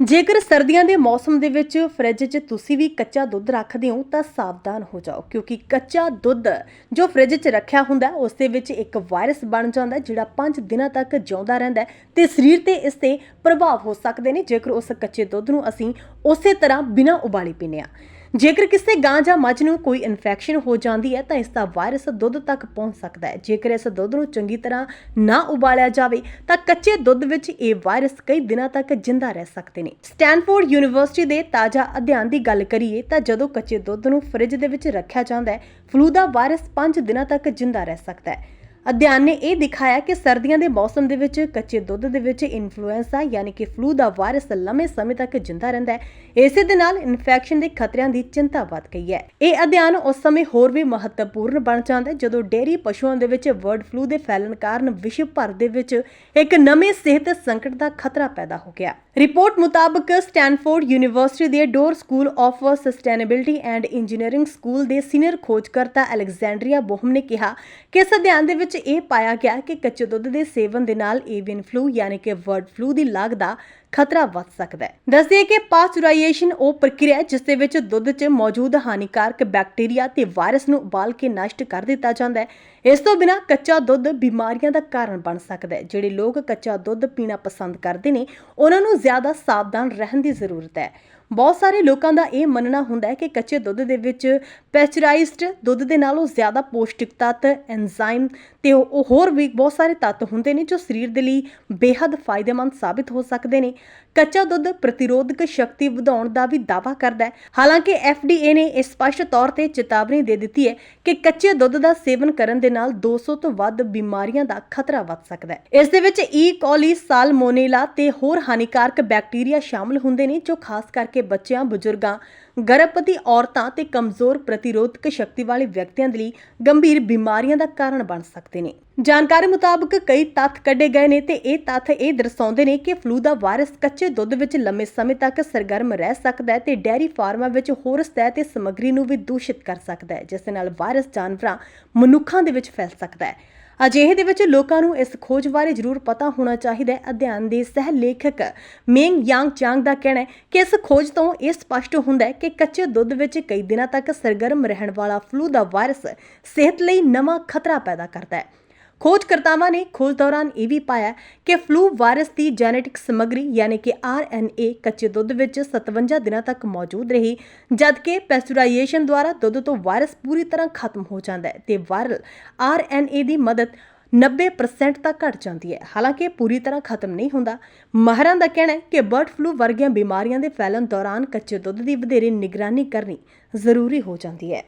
ਜੇਕਰ ਸਰਦੀਆਂ ਦੇ ਮੌਸਮ ਦੇ ਵਿੱਚ ਫ੍ਰਿਜ 'ਚ ਤੁਸੀਂ ਵੀ ਕੱਚਾ ਦੁੱਧ ਰੱਖਦੇ ਹੋ, ਤਾਂ ਸਾਵਧਾਨ ਹੋ ਜਾਓ, ਕਿਉਂਕਿ ਕੱਚਾ ਦੁੱਧ ਜੋ ਫ੍ਰਿਜ 'ਚ ਰੱਖਿਆ ਹੁੰਦਾ, ਉਸ ਦੇ ਵਿੱਚ ਇੱਕ ਵਾਇਰਸ ਬਣ ਜਾਂਦਾ, ਜਿਹੜਾ 5 ਦਿਨਾਂ ਤੱਕ ਜਿਉਂਦਾ ਰਹਿੰਦਾ ਹੈ ਤੇ ਸਰੀਰ ਤੇ ਇਸ ਤੇ ਪ੍ਰਭਾਵ ਹੋ ਸਕਦੇ ਨੇ, ਜੇਕਰ ਉਸ ਕੱਚੇ ਦੁੱਧ ਨੂੰ ਅਸੀਂ ਉਸੇ ਤਰ੍ਹਾਂ ਬਿਨਾਂ ਉਬਾਲੇ ਪੀਂਦੇ ਹਾਂ। ਜੇਕਰ ਕਿਸੇ ਗਾਂ ਜਾਂ ਮੱਝ ਨੂੰ ਕੋਈ ਇਨਫੈਕਸ਼ਨ ਹੋ ਜਾਂਦੀ ਹੈ, ਤਾਂ ਇਸ ਦਾ ਵਾਇਰਸ ਦੁੱਧ ਤੱਕ ਪਹੁੰਚ ਸਕਦਾ ਹੈ। ਜੇਕਰ ਇਸ ਦੁੱਧ ਨੂੰ ਚੰਗੀ ਤਰ੍ਹਾਂ ਨਾ ਉਬਾਲਿਆ ਜਾਵੇ, ਤਾਂ ਕੱਚੇ ਦੁੱਧ ਵਿੱਚ ਇਹ ਵਾਇਰਸ ਕਈ ਦਿਨਾਂ ਤੱਕ ਜਿੰਦਾ ਰਹਿ ਸਕਦੇ ਨੇ। ਸਟੈਨਫੋਰਡ ਯੂਨੀਵਰਸਿਟੀ ਦੇ ਤਾਜ਼ਾ ਅਧਿਐਨ ਦੀ ਗੱਲ ਕਰੀਏ, ਤਾਂ ਜਦੋਂ ਕੱਚੇ ਦੁੱਧ ਨੂੰ ਫ੍ਰਿਜ ਦੇ ਵਿੱਚ ਰੱਖਿਆ ਜਾਂਦਾ ਹੈ ਫਲੂ ਦਾ ਵਾਇਰਸ 5 ਦਿਨਾਂ ਤੱਕ ਜਿੰਦਾ ਰਹਿ ਸਕਦਾ ਹੈ। ਅਧਿਐਨ ਨੇ ਇਹ ਦਿਖਾਇਆ ਕਿ ਸਰਦੀਆਂ ਦੇ ਮੌਸਮ ਦੇ ਵਿੱਚ ਕੱਚੇ ਦੁੱਧ ਦੇ ਵਿੱਚ ਇਨਫਲੂਐਂਜ਼ਾ ਯਾਨੀ ਕਿ ਫਲੂ ਦਾ ਵਾਇਰਸ ਲੰਮੇ ਸਮੇਂ ਤੱਕ ਜਿੰਦਾ ਰਹਿੰਦਾ ਹੈ। ਇਸੇ ਦੇ ਨਾਲ ਇਨਫੈਕਸ਼ਨ ਦੇ ਖਤਰਿਆਂ ਦੀ ਚਿੰਤਾ ਵੱਧ ਗਈ ਹੈ। ਇਹ ਅਧਿਐਨ ਉਸ ਸਮੇਂ ਹੋਰ ਵੀ ਮਹੱਤਵਪੂਰਨ ਬਣ ਜਾਂਦਾ ਹੈ, ਜਦੋਂ ਡੇਅਰੀ ਪਸ਼ੂਆਂ ਦੇ ਵਿੱਚ ਬਰਡ ਫਲੂ ਦੇ ਫੈਲਣ ਕਾਰਨ ਵਿਸ਼ਵ ਭਰ ਦੇ ਵਿੱਚ ਇੱਕ ਨਵੇਂ ਸਿਹਤ ਸੰਕਟ ਦਾ ਖਤਰਾ ਪੈਦਾ ਹੋ ਗਿਆ। ਰਿਪੋਰਟ ਮੁਤਾਬਕ ਸਟੈਨਫੋਰਡ ਯੂਨੀਵਰਸਿਟੀ ਦੇ Doerr school of sustainability and engineering school ਦੇ ਸੀਨੀਅਰ ਖੋਜਕਰਤਾ ਅਲੈਗਜ਼ੈਂਡਰੀਆ ਬੋਹਮ ਨੇ ਕਿਹਾ ਕਿ ਇਸ ਅਧਿਐਨ ਦੇ ਵਿੱਚ ਇਹ ਪਾਇਆ ਗਿਆ ਕਿ ਕੱਚੇ ਦੁੱਧ ਦੇ ਸੇਵਨ ਦੇ ਨਾਲ ਏਵੀਅਨ ਫਲੂ ਯਾਨੀ ਕਿ ਬਰਡ ਫਲੂ ਦੀ ਲਾਗ ਦਾ ਖਤਰਾ ਵੱਧ ਸਕਦਾ ਹੈ। ਦੱਸਦੇ ਕਿ ਪਾਸਚਰਾਈਜੇਸ਼ਨ ਉਹ ਪ੍ਰਕਿਰਿਆ ਜਿਸ ਦੇ ਵਿੱਚ ਦੁੱਧ 'ਚ ਮੌਜੂਦ ਹਾਨੀਕਾਰਕ ਬੈਕਟੀਰੀਆ ਤੇ ਵਾਇਰਸ ਨੂੰ ਉਬਾਲ ਕੇ ਨਸ਼ਟ ਕਰ ਦਿੱਤਾ ਜਾਂਦਾ ਹੈ। ਇਸ ਤੋਂ ਬਿਨਾਂ ਕੱਚਾ ਦੁੱਧ ਬਿਮਾਰੀਆਂ ਦਾ ਕਾਰਨ ਬਣ ਸਕਦਾ ਹੈ। ਜਿਹੜੇ ਲੋਕ ਕੱਚਾ ਦੁੱਧ ਪੀਣਾ ਪਸੰਦ ਕਰਦੇ ਨੇ, ਉਹਨਾਂ ਨੂੰ ਜ਼ਿਆਦਾ ਸਾਵਧਾਨ ਰਹਿਣ ਦੀ ਜ਼ਰੂਰਤ ਹੈ। ਬਹੁਤ ਸਾਰੇ ਲੋਕਾਂ ਦਾ ਇਹ ਮੰਨਣਾ ਹੁੰਦਾ ਹੈ ਕਿ ਕੱਚੇ ਦੁੱਧ ਦੇ ਵਿੱਚ ਪੈਸਚਰਾਈਜ਼ਡ ਦੁੱਧ ਦੇ ਨਾਲੋਂ ਜ਼ਿਆਦਾ ਪੌਸ਼ਟਿਕ ਤੱਤ ਐਂਜ਼ਾਈਮ ਤੇ ਉਹ ਹੋਰ ਵੀ ਬਹੁਤ ਸਾਰੇ ਤੱਤ ਹੁੰਦੇ ਨੇ ਜੋ ਸਰੀਰ ਦੇ ਲਈ ਬੇहद ਫਾਇਦੇਮੰਦ ਸਾਬਿਤ ਹੋ ਸਕਦੇ ਨੇ। ਕੱਚਾ ਦੁੱਧ ਪ੍ਰਤੀਰੋਧਕ ਸ਼ਕਤੀ ਵਧਾਉਣ ਦਾ ਵੀ ਦਾਅਵਾ ਕਰਦਾ ਹੈ। ਹਾਲਾਂਕਿ FDA ਨੇ ਇਹ ਸਪਸ਼ਟ ਤੌਰ ਤੇ ਚੇਤਾਵਨੀ ਦੇ ਦਿੱਤੀ ਹੈ ਕਿ ਕੱਚੇ ਦੁੱਧ ਦਾ ਸੇਵਨ ਕਰਨ ਦੇ ਨਾਲ 200 ਤੋਂ ਵੱਧ ਬਿਮਾਰੀਆਂ ਦਾ ਖਤਰਾ ਵੱਧ ਸਕਦਾ ਹੈ। ਇਸ ਦੇ ਵਿੱਚ ਈ ਕੋਲੀ ਸਾਲਮੋਨੇਲਾ ਤੇ ਹੋਰ ਹਾਨੀਕਾਰਕ ਬੈਕਟੀਰੀਆ ਸ਼ਾਮਲ ਹੁੰਦੇ ਨੇ ਜੋ ਖਾਸ ਕਰਕੇ ਬੱਚਿਆਂ, ਬਜ਼ੁਰਗਾਂ, ਗਰਭਵਤੀ ਔਰਤਾਂ ਤੇ ਕਮਜ਼ੋਰ ਪ੍ਰਤੀਰੋਧਕ ਸ਼ਕਤੀ ਵਾਲੇ ਵਿਅਕਤੀਆਂ ਦੇ ਲਈ ਗੰਭੀਰ ਬਿਮਾਰੀਆਂ ਦਾ ਕਾਰਨ ਬਣ ਸਕਦੇ ਨੇ। ਜਾਣਕਾਰੀ ਮੁਤਾਬਕ ਕਈ ਤੱਥ ਕੱਢੇ ਗਏ ਨੇ ਤੇ ਇਹ ਤੱਥ ਇਹ ਦਰਸਾਉਂਦੇ ਨੇ ਕਿ ਫਲੂ ਦਾ ਵਾਇਰਸ ਕੱਚੇ ਦੁੱਧ ਵਿੱਚ ਲੰਮੇ ਸਮੇਂ ਤੱਕ ਸਰਗਰਮ ਰਹਿ ਸਕਦਾ ਹੈ ਤੇ ਡੈਰੀ ਫਾਰਮਾਂ ਵਿੱਚ ਹੋਰ ਸਤਹ ਤੇ ਸਮੱਗਰੀ ਨੂੰ ਵੀ ਦੂਸ਼ਿਤ ਕਰ ਸਕਦਾ ਹੈ, ਜਿਸ ਨਾਲ ਵਾਇਰਸ ਜਾਨਵਰਾਂ, ਮਨੁੱਖਾਂ ਦੇ ਵਿੱਚ ਫੈਲ ਸਕਦਾ ਹੈ। ਅਜਿਹੇ ਦੇ ਵਿੱਚ ਲੋਕਾਂ ਨੂੰ ਇਸ ਖੋਜ ਬਾਰੇ ਜ਼ਰੂਰ ਪਤਾ ਹੋਣਾ ਚਾਹੀਦਾ ਹੈ। ਅਧਿਐਨ ਦੇ ਸਹਿ ਲੇਖਕ ਮੇਂਗ ਯਾਂਗ ਚਾਂਗ ਦਾ ਕਹਿਣਾ ਹੈ ਕਿ ਇਸ ਖੋਜ ਤੋਂ ਇਹ ਸਪਸ਼ਟ ਹੁੰਦਾ ਹੈ ਕਿ ਕੱਚੇ ਦੁੱਧ ਵਿੱਚ ਕਈ ਦਿਨਾਂ ਤੱਕ ਸਰਗਰਮ ਰਹਿਣ ਵਾਲਾ ਫਲੂ ਦਾ ਵਾਇਰਸ ਸਿਹਤ ਲਈ ਨਵਾਂ ਖਤਰਾ ਪੈਦਾ ਕਰਦਾ ਹੈ। ਖੋਜਕਰਤਾਵਾਂ ਨੇ ਖੋਜ ਦੌਰਾਨ ਇਹ ਵੀ ਪਾਇਆ ਕਿ ਫਲੂ ਵਾਇਰਸ ਦੀ ਜੈਨੇਟਿਕ ਸਮੱਗਰੀ, ਯਾਨੀ ਕਿ ਆਰਐਨਏ ਕੱਚੇ ਦੁੱਧ ਵਿੱਚ 57 ਦਿਨਾਂ ਤੱਕ ਮੌਜੂਦ ਰਹੀ, ਜਦਕਿ ਪੈਸਚਰਾਈਜੇਸ਼ਨ ਦੁਆਰਾ ਦੁੱਧ ਤੋਂ ਵਾਇਰਸ ਪੂਰੀ ਤਰ੍ਹਾਂ ਖਤਮ ਹੋ ਜਾਂਦਾ ਹੈ ਤੇ ਵਾਇਰਲ ਆਰਐਨਏ ਦੀ ਮਦਦ 90% ਤੱਕ ਘਟ ਜਾਂਦੀ ਹੈ। ਹਾਲਾਂਕਿ ਪੂਰੀ ਤਰ੍ਹਾਂ ਖਤਮ ਨਹੀਂ ਹੁੰਦਾ, ਮਾਹਰਾਂ ਦਾ ਕਹਿਣਾ ਹੈ ਕਿ ਬਰਡ ਫਲੂ ਵਰਗੀਆਂ ਬਿਮਾਰੀਆਂ ਦੇ ਫੈਲਣ ਦੌਰਾਨ ਕੱਚੇ ਦੁੱਧ ਦੀ ਵਧੇਰੇ ਨਿਗਰਾਨੀ ਕਰਨੀ ਜ਼ਰੂਰੀ ਹੋ ਜਾਂਦੀ ਹੈ।